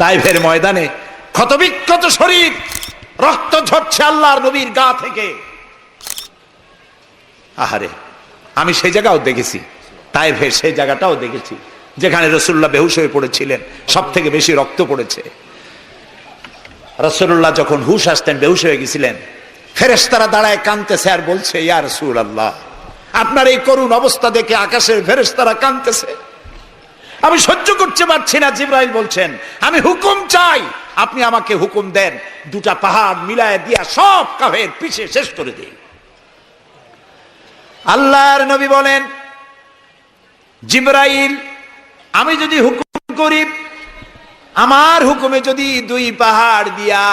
তাইফের ময়দানে ক্ষতবিক্ষত শরীর, রক্ত ঝরছে আল্লাহর নবীর গা থেকে। আহারে, আমি সেই জায়গাও দেখেছি, তাইফের সেই জায়গাটাও দেখেছি, যেখানে রসুল্লাহ বেহুশ হয়ে পড়েছিলেন সব থেকে বেশি রক্ত পড়েছে। রসুল্লাহ যখন হুশ আসতেন, বেহুশ হয়ে গেছিলেন ফেরেস্তারা দাঁড়ায় কানতেছে আর বলছে, ইয়া রসুল আল্লাহ আপনার এই করুণ অবস্থা দেখে আকাশের ফেরেস্তারা কানতেছে আমি সহ্য করতে পারছি না, জিব্রাইল বলছেন। আমি হুকুম চাই, আপনি আমাকে হুকুম দেন, দুটা পাহাড় মিলায় দিয়া সব কাফের পিছে শেষ করে দিন। আল্লাহর নবী বলেন, জিব্রাইল, আমি যদি হুকুম করি, আমার হুকুমে যদি দুই পাহাড় দিয়া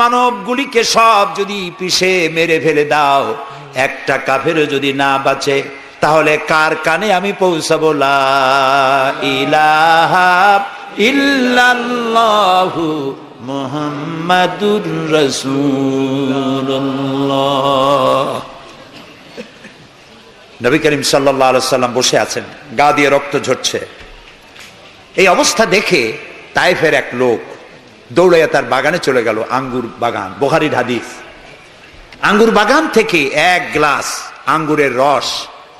মানবগুলিকে সব যদি পিছে মেরে ফেলে দাও, একটা কাফেরও যদি না বাঁচে তাহলে কার কানে আমি পৌঁছাবো? রাসূলুল্লাহ। নবী করিম সাল্লাম বসে আছেন, গা দিয়ে রক্ত ঝরছে। এই অবস্থা দেখে তাইফের এক লোক দৌড়াইয়া তার বাগানে চলে গেল, আঙ্গুর বাগান বোহারির হাদিস। আঙ্গুর বাগান থেকে এক গ্লাস আঙ্গুরের রস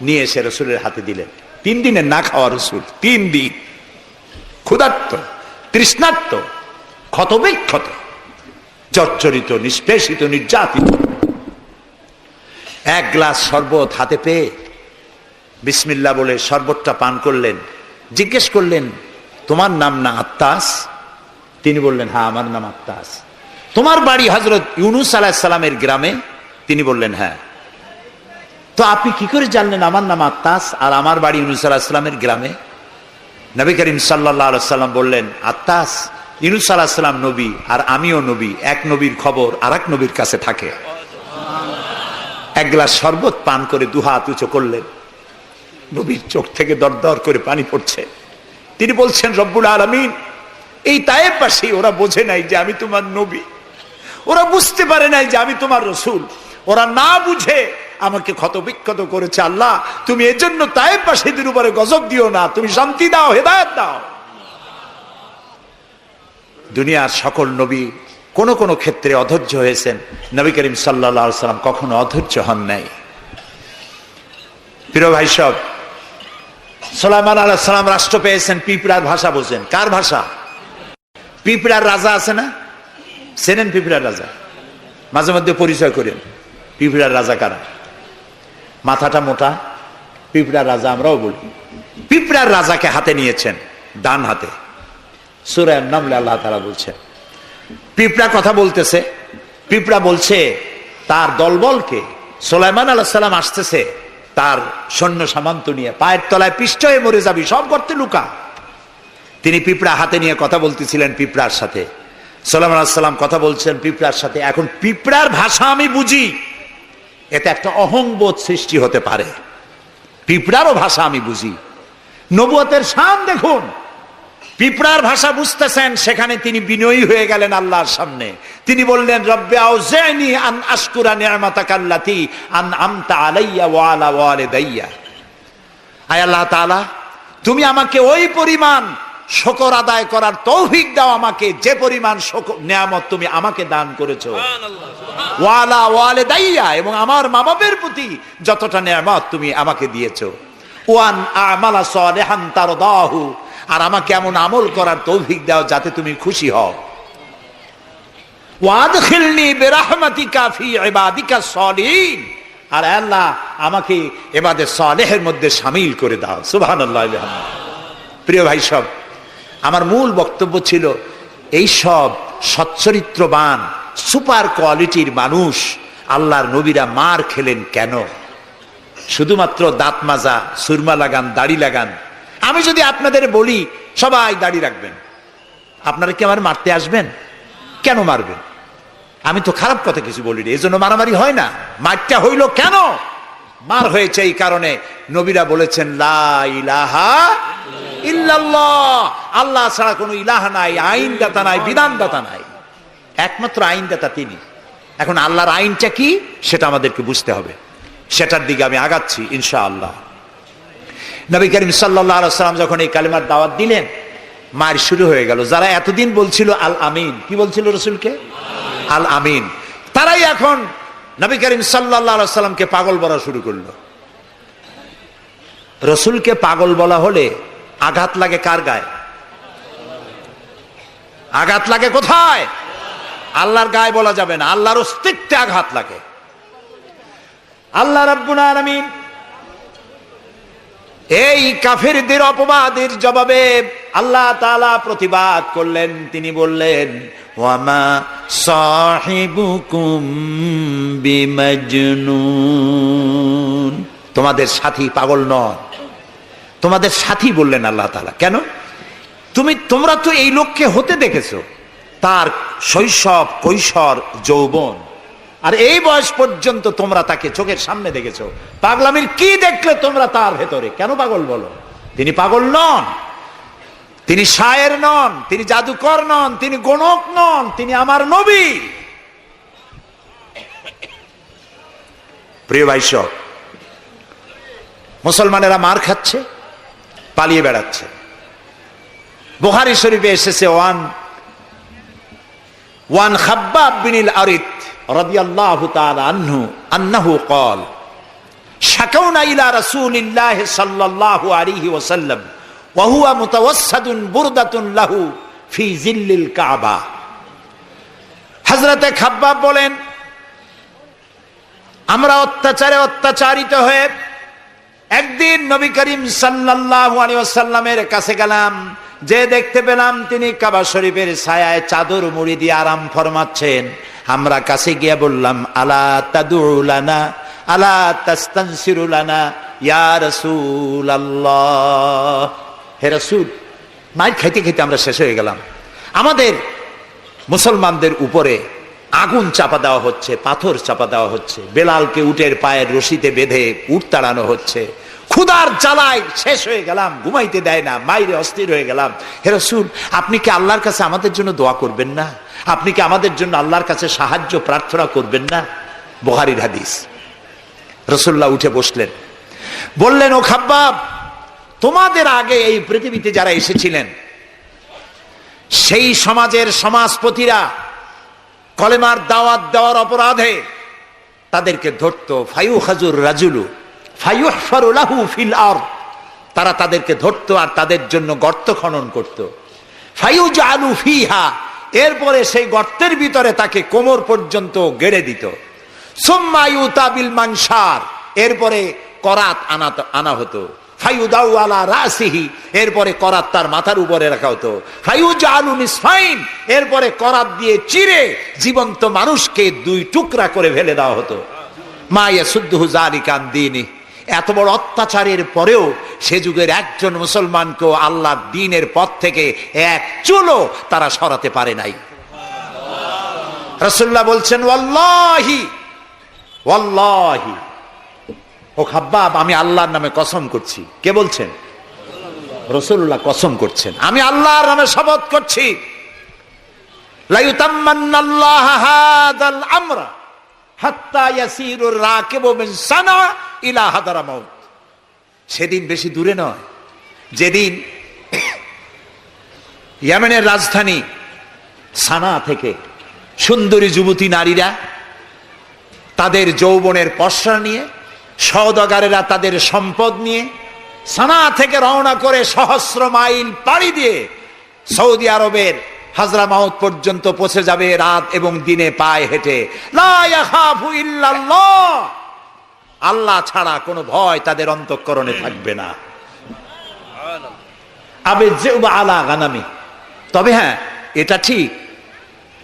নিয়ে এসে রসুলের হাতে দিলেন। তিন দিনের না খাওয়া রসুল, তিন দিন। ক্ষুধার্ত, তৃষ্ণার্ত, ক্ষতবিক্ষত চচ্চরিত নিষ্পেষিত, নির্যাতিত। এক গ্লাস শরবত হাতে পেয়ে বিসমিল্লা বলে শরবতটা পান করলেন। জিজ্ঞেস করলেন, তোমার নাম না আত্মাস তিনি বললেন হ্যাঁ আমার নাম আত্মাস তোমার বাড়ি হজরত ইউনুস আলাহিসাল্লামের গ্রামে? তিনি বললেন হ্যাঁ। তো আপনি কি করে জানলেন আমার নাম আত্মাস আর আমার বাড়ি ইউনুস গ্রামে? নবী করিম সাল্লাহ বললেন, আত্মাস, ইউনুস নবী আর আমিও নবী, এক নবীর খবর আর এক নবীর কাছে থাকে। এক গ্লাস শরবত পান করে দুহাত উঁচু করলেন। নবীর চোখ থেকে দরদর করে পানি পড়ছে। তিনি বলছেন, রব্বুল আলমিন, এই তায়ের পাশে ওরা বোঝে নাই যে আমি তোমার নবী। ওরা বুঝতে পারে নাই যে আমি তোমার রসুল। ওরা না বুঝে আমাকে ক্ষতবিক্ষত করেছে আল্লাহ। তুমি এজন্য তায়ের পাশেদের উপরে গজব দিও না। তুমি শান্তি দাও, হেদায়ত দাও। দুনিয়ার সকল নবী কোন কোন ক্ষেত্রে অধৈর্য হয়েছেন। নবী করিম সাল্লা সাল্লাম কখনো অধৈর্য হন নাই। প্রিয় ভাই সব, সোলাইমান আল্লাহ সালাম রাষ্ট্র পেয়েছেন, পিঁপড়ার ভাষা বোঝেন। কার ভাষা? পিঁপড়ার রাজা আছে না? সেনেন পিঁপড়ার রাজা? মাঝে মধ্যে পরিচয় করেন। পিঁপড়ার রাজা কারা? মাথাটা মোটা, পিঁপড়ার রাজা আমরাও বলি। পিঁপড়ার রাজাকে হাতে নিয়েছেন, ডান হাতে। সুরায় নামলে আল্লাহ তারা বলছেন, পিঁপড়া কথা বলতেছে, পিঁপড়া বলছে, তার দলবলকে সোলাইমান আল্লাহ সাল্লাম আসতেছে, তার সৈন্য সামান্ত নিয়ে, পায়ের তলায় পিষ্ট হয়ে মরে যাবি, সব করতে লুকা। তিনি পিঁপড়া হাতে নিয়ে কথা বলতেছিলেন পিঁপড়ার সাথে। সোলাইমান আল্লাহ সাল্লাম কথা বলছেন পিঁপড়ার সাথে। এখন পিঁপড়ার ভাষা আমি বুঝি। এতে একটা অহংবোধ সৃষ্টি হতে পারে। পিঁপড়ারও ভাষা আমি বুঝি। নবুয়তের শান দেখুন। পিঁপড়ার ভাষা বুঝতেছেন, সেখানে তিনি বিনয়ী হয়ে গেলেন আল্লাহর সামনে। তিনি বললেন, রব্বে আন আন আমতা আলাইয়া ওয়ালা ওয়ালিদাইয়া। আয় আল্লাহ তুমি আমাকে ওই পরিমাণ শকর আদায় করার তৌফিক দাও আমাকে। যে পরিমাণ নিয়ামত তুমি আমাকে দান করেছ। ওয়ালা ওয়ালিদাইয়া এবং আমার মা বাবার প্রতি যতটা নিয়ামত তুমি আমাকে দিয়েছ। ওয়ান আমালা সালিহান তারদাহু আর আমাকে এমন আমল করার তৌফিক দাও যাতে তুমি খুশি হও। ওয়াদখিলনি বিরাহমাতিকা ফি ইবাদিকা সলিহিন আর আল্লাহ আমাকে এবাদে সলেহের মধ্যে সামিল করে দাও। সুবহানাল্লাহ প্রিয় ভাই সব আমার মূল বক্তব্য ছিল, এই সব সচ্চরিত্রবান, সুপার কোয়ালিটির মানুষ আল্লাহর নবীরা মার খেলেন কেন? শুধুমাত্র দাঁত মাজা, সুরমা লাগান, দাড়ি লাগান। আমি যদি আপনাদের বলি, সবাই দাড়ি রাখবেন। আপনারা কি আমার মারতে আসবেন? কেন মারবেন? আমি তো খারাপ কথা কিছু বলি এই জন্য মারামারি হয় না। মারটা হইল কেন? মার হয়েছে এই কারণে নবীরা বলেছেন, লা ইলাহা ইল্লাল্লাহ। আল্লাহ ছাড়া কোনো ইলাহা নাই আইনদাতা নাই বিধানদাতা নাই। একমাত্র আইনদাতা তিনি। এখন আল্লাহর আইনটা কি? সেটা আমাদেরকে বুঝতে হবে। সেটার দিকে আমি আগাচ্ছি ইনশাআল্লাহ। নবী করিম সাল্লাহ সাল্লাম যখন এই কালিমার দাওয়াত দিলেন মার শুরু হয়ে গেল। যারা এতদিন বলছিল আল আমিন কি বলছিল রসুলকে? আল আমিন। তারাই এখন নবী করিম সাল্লাহ সাল্লামকে পাগল বলা শুরু করল। রসুলকে পাগল বলা হলে আঘাত লাগে কার গায়ে? আঘাত লাগে কোথায়? আল্লাহর গায়ে বলা যাবে না, আল্লাহর অস্তিত্বে আঘাত লাগে। আল্লাহ রাব্বুল আলামিন এই কাফেরদের অপবাদের জবাবে আল্লাহ তাআলা প্রতিবাদ করলেন। তিনি বললেন, ওয়ামা সাহিবুকুম বিমাজনুন। তোমাদের সাথী পাগল নয়। তোমাদের সাথী বললেন আল্লাহ তালা কেন? তুমি, তোমরা তো এই লোককে হতে দেখেছ। তার শৈশব, কৈশোর, যৌবন। আর এই বয়স পর্যন্ত তোমরা তাকে চোখের সামনে দেখেছ। পাগলামির কি দেখলে তোমরা তার ভেতরে? কেন পাগল বলো? তিনি পাগল নন। তিনি শায়ের নন, তিনি জাদুকর নন, তিনি গণক নন, তিনি আমার নবী। প্রিয় ভাইসব মুসলমানেরা মার খাচ্ছে। পালিয়ে বেড়াচ্ছে বুহারি শরীফে এসেছে ওয়ান ওয়ান খাব্বাব বিনিল আরিত রাদিয়াল্লাহু তাআলা আনহু আন্নাহু قال شكونا الى رسول الله صلى الله عليه وسلم وهو متوسد بردة له في ظل الكعبة হযরতে খাব্বাব বলেন আমরা অত্যাচারে অত্যাচারিত হয়ে একদিন নবী করিম আলাইহি কাছে গেলাম। যে দেখতে পেলাম তিনি কাবা শরীফের ছায়ায় চাদর মুড়ি দিয়ে আরাম ফরমাচ্ছেন। আমরা কাছে গিয়ে বললাম, আলা তাদুলানা আলা তাস্তানসিরুলানা ইয়া রাসূলুল্লাহ। হে রাসূল মাই খাইতে খাইতে আমরা শেষ হয়ে গেলাম। আমাদের মুসলমানদের উপরে আগুন চাপা দেওয়া হচ্ছে, পাথর চাপা দেওয়া হচ্ছে, বেলালকে উটের পায়ের রশিতে বেঁধে উট তাড়ানো হচ্ছে। ক্ষুদার জ্বালায় শেষ হয়ে গেলাম, ঘুমাইতে দেয় না, মাইরে অস্থির হয়ে গেলাম। হে রসুল, আপনি কি আল্লাহর কাছে আমাদের জন্য দোয়া করবেন না? আপনি কি আমাদের জন্য আল্লাহর কাছে সাহায্য, প্রার্থনা করবেন না? বহারির হাদিস। রসুল্লাহ উঠে বসলেন। বললেন, ও খাব্বাব, তোমাদের আগে এই পৃথিবীতে যারা এসেছিলেন, সেই সমাজের সমাজপতিরা কলেমার দাওয়াত দেওয়ার অপরাধে তাদেরকে ধরত, ফায়ু হাজুর রাজুলু ফায়ুহফারুলাহু ফিল আর তারা তাদেরকে ধরত আর তাদের জন্য গর্ত খনন করত। ফায়ু জালু ফিহা, এরপরে সেই গর্তের ভিতরে তাকে কোমর পর্যন্ত গেড়ে দিত। সোম্মায়ু তাবিল মানসার এরপরে করাত আনা আনা হতো। ফাইউদাউ আলা রাসিহি, এরপরে করাত তার মাথার উপরে রাখা হতো। ফাইউজ আলু নিসফাইন, এরপরে করাত দিয়ে চিরে জীবন্ত মানুষকে দুই টুকরা করে ফেলে দেওয়া হতো। মায়া সুদ্দুহু জালিকান দিনই এত বড় অত্যাচারের পরেও সে যুগের একজন মুসলমানকেও আল্লাহ দিনের পথ থেকে এক চুলো তারা সরাতে পারে নাই। রসুল্লাহ বলছেন, ওয়াল্লাহি ওয়াল্লাহি। ও খাব্বাব, আমি আল্লাহর নামে কসম করছি। কে বলছেন? রসুল্লাহ কসম করছেন। আমি আল্লাহর নামে শপথ করছি। সেদিন বেশি দূরে নয়। যেদিন ইয়েমেনের রাজধানী সানা থেকে সুন্দরী যুবতী নারীরা তাদের যৌবনের পশরা নিয়ে সওদাগারেরা তাদের সম্পদ নিয়ে সানা থেকে রওনা করে সহস্র মাইল পাড়ি দিয়ে সৌদি আরবের হাজরা মাউত পর্যন্ত পৌঁছে যাবে রাত এবং দিনে পায়ে হেঁটে। আল্লাহ ছাড়া কোনো ভয় তাদের অন্তঃকরণে থাকবে না। আবে যে আলা গানামি। তবে হ্যাঁ এটা ঠিক।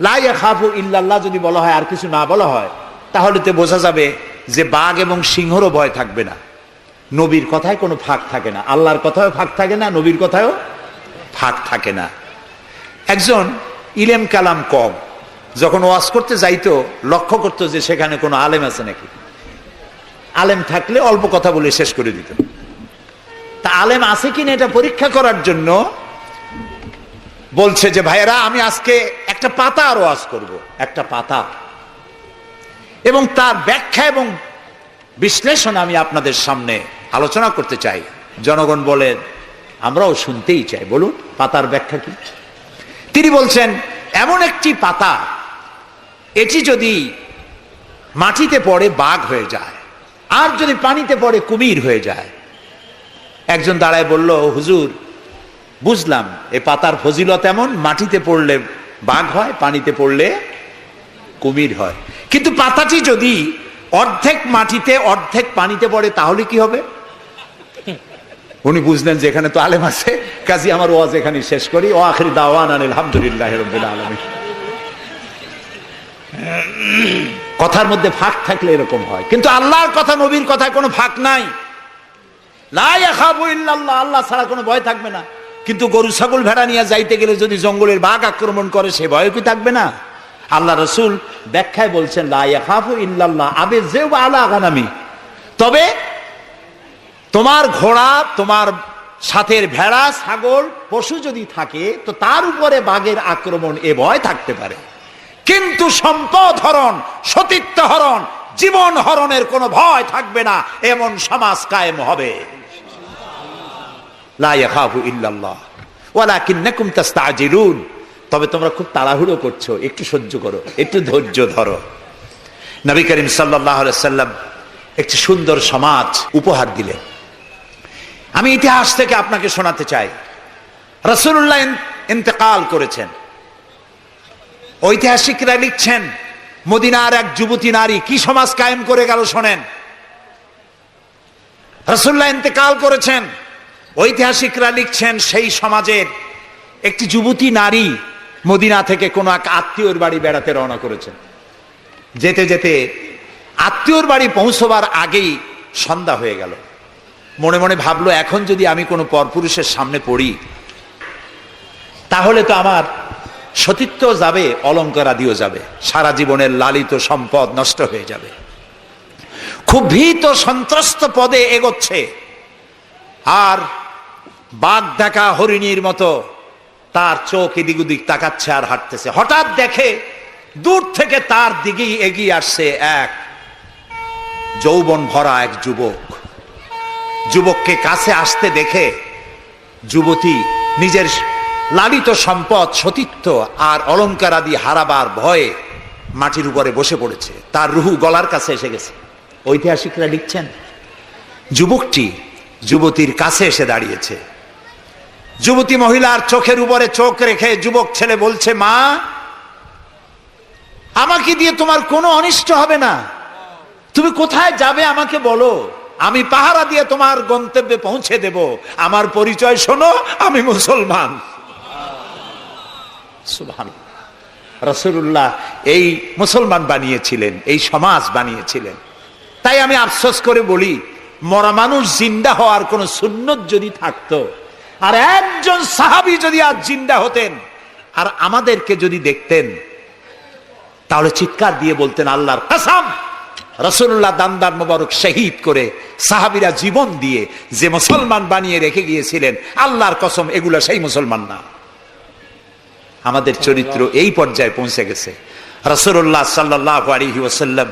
লাইয়া খাফু ইল্লাল্লাহ যদি বলা হয়, আর কিছু না বলা হয়, তাহলে তো বোঝা যাবে যে বাঘ এবং সিংহরও ভয় থাকবে না। নবীর কথায় কোনো ফাঁক থাকে না। আল্লাহর কথাও ফাঁক থাকে না, নবীর কথাও ফাঁক থাকে না। একজন ইলেম কালাম কম, যখন ওয়াজ করতে যাইতো লক্ষ্য করতো যে সেখানে কোনো আলেম আছে নাকি। আলেম থাকলে অল্প কথা বলে শেষ করে দিত। তা আলেম আছে কিনা এটা পরীক্ষা করার জন্য বলছে যে, ভাইয়েরা, আমি আজকে একটা পাতা আর ওয়াজ করব। একটা পাতা। এবং তার ব্যাখ্যা এবং বিশ্লেষণ আমি আপনাদের সামনে আলোচনা করতে চাই। জনগণ বলেন আমরাও শুনতেই চাই। বলুন, পাতার ব্যাখ্যা কি? তিনি বলছেন, এমন একটি পাতা, এটি যদি মাটিতে পড়ে বাঘ হয়ে যায়, আর যদি পানিতে পড়ে কুমির হয়ে যায়, একজন দাঁড়ায় বলল, হুজুর, বুঝলাম, এ পাতার ফজিলত এমন, মাটিতে পড়লে বাঘ হয়, পানিতে পড়লে কুমির হয়। কিন্তু পাতাটি যদি অর্ধেক মাটিতে, অর্ধেক পানিতে পড়ে, তাহলে কি হবে? উনি বুঝলেন যে এখানে তো আলেম আছে। কাজী আমার ওয়াজ এখানে শেষ করি। ও আখরি দাওয়ান আলহামদুলিল্লাহ রবিল আলমী কথার মধ্যে ফাঁক থাকলে এরকম হয়। কিন্তু আল্লাহর কথা, নবীর কথায় কোনো ফাঁক নাই। আল্লাহ আল্লাহ ছাড়া কোনো ভয় থাকবে না। কিন্তু গরু, ছাগল, ভেড়া নিয়ে যাইতে গেলে যদি জঙ্গলের বাঘ আক্রমণ করে, সে ভয় কি থাকবে না? আল্লাহ রসুল ব্যাখ্যায় বলছেন ইল্লাল্লাহ আবে যে আলা আগানামি তবে তোমার ঘোড়া, তোমার সাথের ভেড়া, ছাগল, পশু যদি থাকে, তো তার উপরে বাঘের আক্রমণ এ ভয় থাকতে পারে। কিন্তু সম্পদ হরণ, সতীত্ব হরণ, জীবন হরণের কোনো ভয় থাকবে না, এমন সমাজ কায়েম হবে। ইল্লাল্লাহ। ওয়ালাকিন্নাকুম তাস্তাজিলুন। তবে তোমরা খুব তাড়াহুড়ো করছ, একটু সহ্য করো, একটু ধৈর্য ধরো। নবী করিম সাল্লাম একটি সুন্দর সমাজ উপহার দিলেন। আমি ইতিহাস থেকে আপনাকে শোনাতে চাই। রসুল্লাহ ইন্তেকাল করেছেন। ঐতিহাসিকরা লিখছেন, মদিনার এক যুবতী নারী কি সমাজ কায়েম করে গেল শোনেন। রসুল্লাহ ইন্তেকাল করেছেন। ঐতিহাসিকরা লিখছেন, সেই সমাজের একটি যুবতী নারী মদিনা থেকে কোনো এক আত্মীয়র বাড়ি বেড়াতে রওনা করেছেন যেতে যেতে আত্মীয়র বাড়ি পৌঁছবার আগেই সন্ধ্যা হয়ে গেল। মনে মনে ভাবলো, এখন যদি আমি কোনো পরপুরুষের সামনে পড়ি, তাহলে তো আমার সতীত্ব যাবে অলঙ্কার আদিও যাবে। সারা জীবনের লালিত সম্পদ নষ্ট হয়ে যাবে। খুব ভীত সন্ত্রস্ত পদে এগোচ্ছে। আর বাঘ দেখা হরিণীর মতো তার চোখ এদিক ওদিক তাকাচ্ছে আর হাঁটতেছে। হঠাৎ দেখে দূর থেকে তার দিকেই এগিয়ে আসছে এক যৌবন ভরা এক যুবক। যুবককে কাছে আসতে দেখে যুবতী নিজের লালিত সম্পদ, সতীত্ব আর অলঙ্কার আদি হারাবার ভয়ে মাটির উপরে বসে পড়েছে। তার রুহু গলার কাছে এসে গেছে। ঐতিহাসিকরা লিখছেন, যুবকটি যুবতীর কাছে এসে দাঁড়িয়েছে। যুবতী মহিলার চোখের উপরে চোখ রেখে যুবক ছেলে বলছে, মা, আমাকে দিয়ে তোমার কোনো অনিষ্ট হবে না। তুমি কোথায় যাবে আমাকে বলো। আমি পাহারা দিয়ে তোমার গন্তব্যে পৌঁছে দেব। আমার পরিচয় শোনো, আমি মুসলমান। রসুল্লাহ এই মুসলমান বানিয়েছিলেন, এই সমাজ বানিয়েছিলেন। তাই আমি আফসোস করে বলি, মরা মানুষ জিন্দা হওয়ার কোন সুন্নত যদি থাকতো আর একজন সাহাবি যদি আজ জিন্দা হতেন, আর আমাদেরকে যদি দেখতেন, তাহলে চিৎকার দিয়ে বলতেন, আল্লাহর কাসাম রসুল্লাহ দান্দার মোবারক শহীদ করে সাহাবিরা জীবন দিয়ে যে মুসলমান বানিয়ে রেখে গিয়েছিলেন, আল্লাহর কসম, এগুলো সেই মুসলমান না। আমাদের চরিত্র এই পর্যায়ে পৌঁছে গেছে। রসুল্লাহ সাল্লাহ আলহি ওসাল্লাম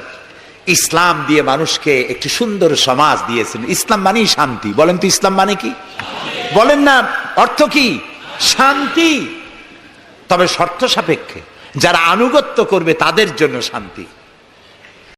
ইসলাম দিয়ে মানুষকে একটি সুন্দর সমাজ দিয়েছেন। ইসলাম মানেই শান্তি। বলেন তো ইসলাম মানে কি? বলেন না অর্থ কি? শান্তি। তবে শর্ত সাপেক্ষে যারা আনুগত্য করবে তাদের জন্য শান্তি।